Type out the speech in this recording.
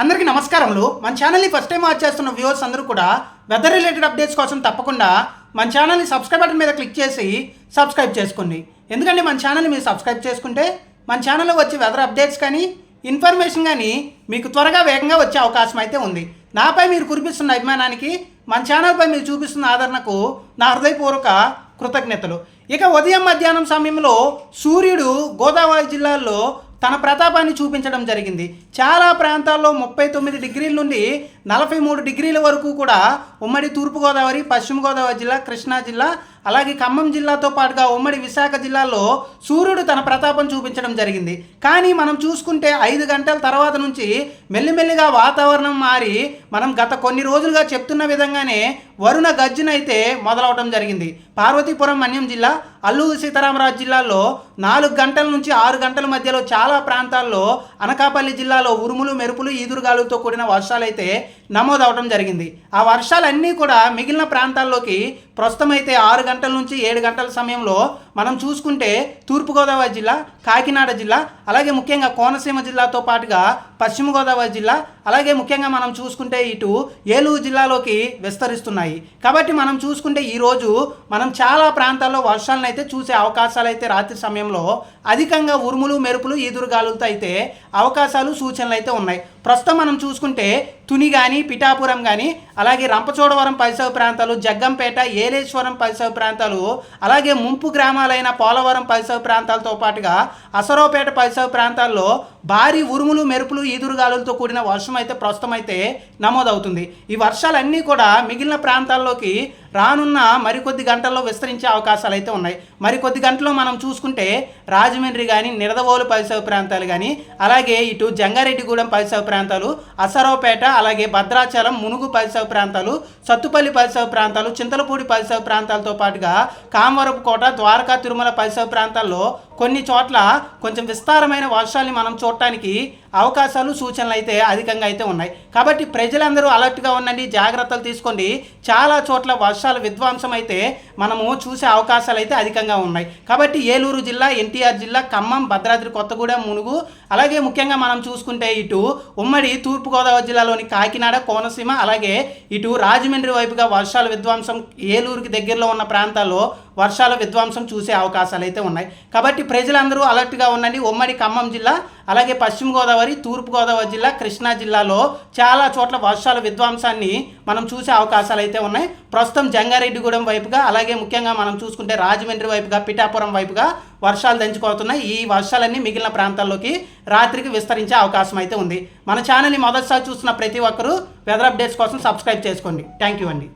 అందరికీ నమస్కారములు. మన ఛానల్ని ఫస్ట్ టైం వాచ్ చేస్తున్న వ్యూవర్స్ అందరూ కూడా వెదర్ రిలేటెడ్ అప్డేట్స్ కోసం తప్పకుండా మన ఛానల్ని సబ్స్క్రైబ్ బటన్ మీద క్లిక్ చేసి సబ్స్క్రైబ్ చేసుకోండి. ఎందుకంటే మన ఛానల్ని మీరు సబ్స్క్రైబ్ చేసుకుంటే మన ఛానల్లో వచ్చే వెదర్ అప్డేట్స్ కానీ ఇన్ఫర్మేషన్ కానీ మీకు త్వరగా వేగంగా వచ్చే అవకాశం అయితే ఉంది. నాపై మీరు కురిపిస్తున్న అభిమానానికి మన ఛానల్పై మీరు చూపిస్తున్న ఆదరణకు నా హృదయపూర్వక కృతజ్ఞతలు. ఇక ఉదయం మధ్యాహ్నం సమయంలో సూర్యుడు గోదావరి జిల్లాల్లో తన ప్రతాపాన్ని చూపించడం జరిగింది. చాలా ప్రాంతాల్లో ముప్పై తొమ్మిది డిగ్రీల నుండి నలభై మూడు డిగ్రీల వరకు కూడా ఉమ్మడి తూర్పుగోదావరి పశ్చిమ గోదావరి జిల్లా కృష్ణా జిల్లా అలాగే ఖమ్మం జిల్లాతో పాటుగా ఉమ్మడి విశాఖ జిల్లాలో సూర్యుడు తన ప్రతాపం చూపించడం జరిగింది. కానీ మనం చూసుకుంటే ఐదు గంటల తర్వాత నుంచి మెల్లిమెల్లిగా వాతావరణం మారి మనం గత కొన్ని రోజులుగా చెప్తున్న విధంగానే వరుణ గర్జన అయితే మొదలవడం జరిగింది. పార్వతీపురం మన్యం జిల్లా అల్లూరు సీతారామరాజు జిల్లాలో నాలుగు గంటల నుంచి ఆరు గంటల మధ్యలో చాలా ప్రాంతాల్లో అనకాపల్లి జిల్లాలో ఉరుములు మెరుపులు ఈదురుగాలులతో కూడిన వర్షాలైతే నమోదవడం జరిగింది. ఆ వర్షాలన్నీ కూడా మిగిలిన ప్రాంతాల్లోకి ప్రస్తుతం అయితే ఆరు గంటల నుంచి ఏడు గంటల సమయంలో మనం చూసుకుంటే తూర్పుగోదావరి జిల్లా కాకినాడ జిల్లా అలాగే ముఖ్యంగా కోనసీమ జిల్లాతో పాటుగా పశ్చిమ గోదావరి జిల్లా అలాగే ముఖ్యంగా మనం చూసుకుంటే ఇటు ఏలూరు జిల్లాలోకి విస్తరిస్తున్నాయి. కాబట్టి మనం చూసుకుంటే ఈరోజు మనం చాలా ప్రాంతాల్లో వర్షాలను అయితే చూసే అవకాశాలు అయితే రాత్రి సమయంలో అధికంగా ఉరుములు మెరుపులు ఈదురుగాలులతో అయితే అవకాశాలు సూచనలు అయితే ఉన్నాయి. ప్రస్తుతం మనం చూసుకుంటే తుని కానీ పిఠాపురం కానీ అలాగే రంపచోడవరం పరిసర ప్రాంతాలు జగ్గంపేట ఏలేశ్వరం పరిసర ప్రాంతాలు అలాగే ముంపు గ్రామాలైన పోలవరం పరిసర ప్రాంతాలతో పాటుగా అసరోపేట పరిసర ప్రాంతాల్లో భారీ ఉరుములు మెరుపులు ఈదురుగాలులతో కూడిన వర్షం అయితే ప్రస్తుతం అయితే నమోదవుతుంది. ఈ వర్షాలన్నీ కూడా మిగిలిన ప్రాంతాల్లోకి రానున్న మరికొద్ది గంటల్లో విస్తరించే అవకాశాలు అయితే ఉన్నాయి. మరికొద్ది గంటల్లో మనం చూసుకుంటే రాజమండ్రి కానీ నిడదవోలు పరిసర ప్రాంతాలు కానీ అలాగే ఇటు జంగారెడ్డిగూడెం పరిసర ప్రాంతాలు అసరావుపేట అలాగే భద్రాచలం మునుగు పరిసర ప్రాంతాలు సత్తుపల్లి పరిసర ప్రాంతాలు చింతలపూడి పరిసర ప్రాంతాలతో పాటుగా కామవరపుకోట ద్వారకా తిరుమల పరిసర ప్రాంతాల్లో కొన్ని చోట్ల కొంచెం విస్తారమైన వర్షాలని మనం చూడటానికి అవకాశాలు సూచనలు అయితే అధికంగా అయితే ఉన్నాయి. కాబట్టి ప్రజలందరూ అలర్ట్గా ఉండండి జాగ్రత్తలు తీసుకోండి. చాలా చోట్ల వర్షాల విధ్వంసం అయితే మనము చూసే అవకాశాలు అయితే అధికంగా ఉన్నాయి. కాబట్టి ఏలూరు జిల్లా ఎన్టీఆర్ జిల్లా ఖమ్మం భద్రాద్రి కొత్తగూడెం మునుగు అలాగే ముఖ్యంగా మనం చూసుకుంటే ఇటు ఉమ్మడి తూర్పుగోదావరి జిల్లాలోని కాకినాడ కోనసీమ అలాగే ఇటు రాజమండ్రి వైపుగా వర్షాల విధ్వంసం ఏలూరుకి దగ్గరలో ఉన్న ప్రాంతాల్లో వర్షాల విధ్వంసం చూసే అవకాశాలు అయితే ఉన్నాయి. కాబట్టి ప్రజలందరూ అలర్ట్గా ఉండండి. ఉమ్మడి ఖమ్మం జిల్లా అలాగే పశ్చిమ గోదావరి తూర్పు గోదావరి జిల్లా కృష్ణా జిల్లాలో చాలా చోట్ల వర్షాల విధ్వంసాన్ని మనం చూసే అవకాశాలు అయితే ఉన్నాయి. ప్రస్తుతం జంగారెడ్డిగూడెం వైపుగా అలాగే ముఖ్యంగా మనం చూసుకుంటే రాజమండ్రి వైపుగా పిఠాపురం వైపుగా వర్షాలు దంచుకోతున్నాయి. ఈ వర్షాలన్నీ మిగిలిన ప్రాంతాల్లోకి రాత్రికి విస్తరించే అవకాశం అయితే ఉంది. మన ఛానల్ని మొదటిసారి చూస్తున్న ప్రతి ఒక్కరూ వెదర్ అప్డేట్స్ కోసం సబ్స్క్రైబ్ చేసుకోండి. థ్యాంక్ యూ అండి.